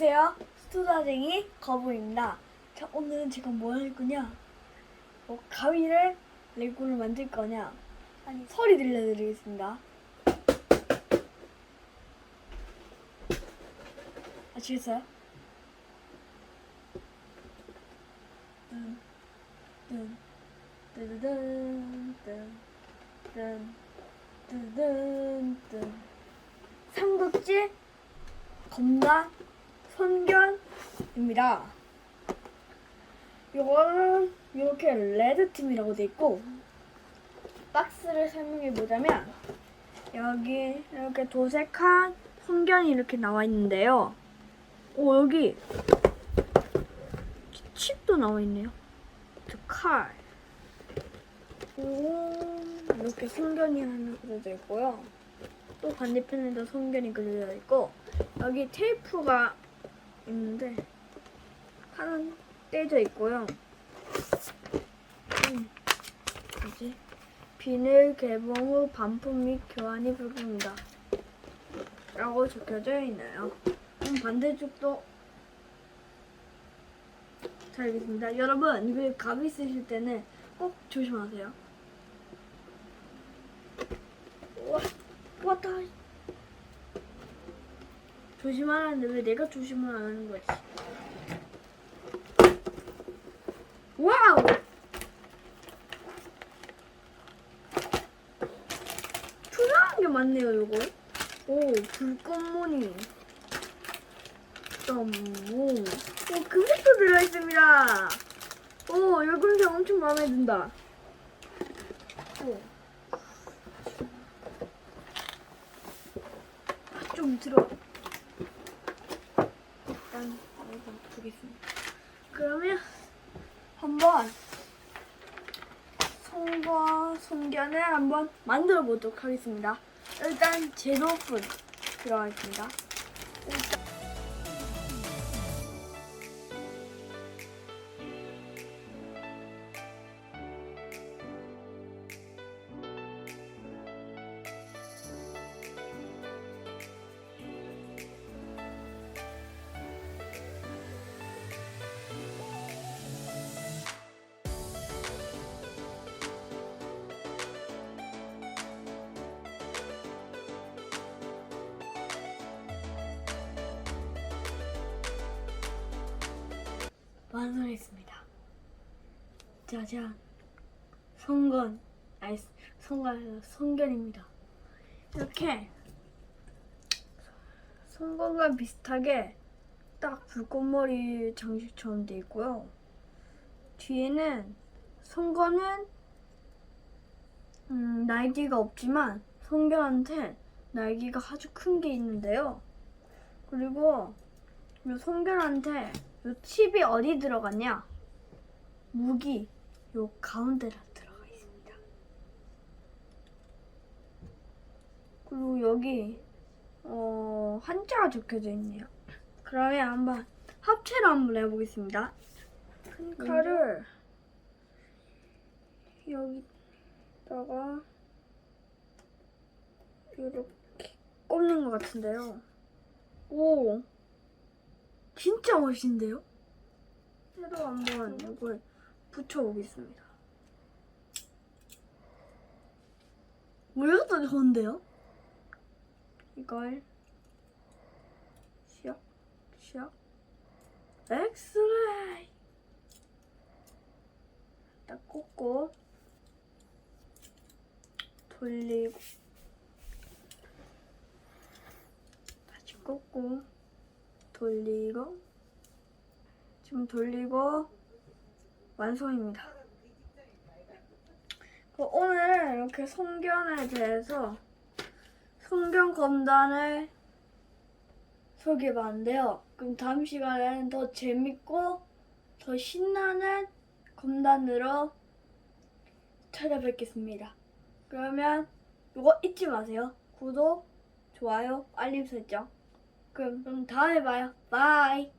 안녕하세요. 스투다쟁이 거부입니다. 자, 오늘은 제가 뭐 할 거냐? 뭐 가위를 레고를 만들 거냐? 아니, 소리 들려드리겠습니다. 아시겠어요? 뜬, 뜬, 뜨드든, 뜬, 뜬, 뜨든, 뜬. 삼국지 검나 손견입니다. 이거는 이렇게 레드 팀이라고 돼 있고 박스를 설명해 보자면 여기 이렇게 도색한 손견이 이렇게 나와 있는데요. 오 여기 칩도 나와 있네요. 저 칼. 그리고 이렇게 손견이 하나 그려져 있고요. 또 반대편에도 손견이 그려져 있고 여기 테이프가 있는데 하나 떼져 있고요. 음, 뭐지? 비닐 개봉 후 반품 및 교환이 불가합니다. 라고 적혀져 있네요. 그럼 반대쪽도 잘 알겠습니다. 여러분, 이거 가위 쓰실 때는 꼭 조심하세요. 와, 왔다. 조심하라는데 왜 내가 조심을 안 하는 거지? 와우! 투명한 게 많네요, 요거. 오, 불꽃무늬. 점, 오. 오, 금색도 들어있습니다. 오, 이 금색 엄청 마음에 든다. 오. 아, 좀 들어. 일단 이거 두겠습니다. 그러면 한번 손견을 한번 만들어 보도록 하겠습니다. 일단 제로분 들어가겠습니다. 일단 완성했습니다. 짜잔. 성건. 아니, 성건, 성견입니다. 이렇게 성건과 비슷하게 딱 불꽃머리 장식처럼 돼 있고요. 뒤에는 성건은 음, 날개가 없지만 성견한테 날개가 아주 큰 게 있는데요. 그리고 이 성견한테 요 칩이 어디 들어갔냐? 무기 요 가운데로 들어가 있습니다. 그리고 여기 어 한자가 적혀져 있네요. 그러면 한번 합체를 한번 해보겠습니다. 큰 칼을 여기다가 이렇게 꼽는 것 같은데요. 오, 진짜 멋있는데요? 새로 한번 이걸 붙여보겠습니다. 왜이렇게 좋은데요? 이걸 시작, 시작, 엑스레이 딱 꽂고 돌리고 다시 꽂고 돌리고 지금 돌리고 완성입니다. 그 오늘 이렇게 손견에 대해서 손견 검단을 소개해봤는데요. 그럼 다음 시간에는 더 재밌고 더 신나는 검단으로 찾아뵙겠습니다. 그러면 이거 잊지 마세요. 구독, 좋아요, 알림 설정. 그럼, 그럼 다음에 봐요. 바이.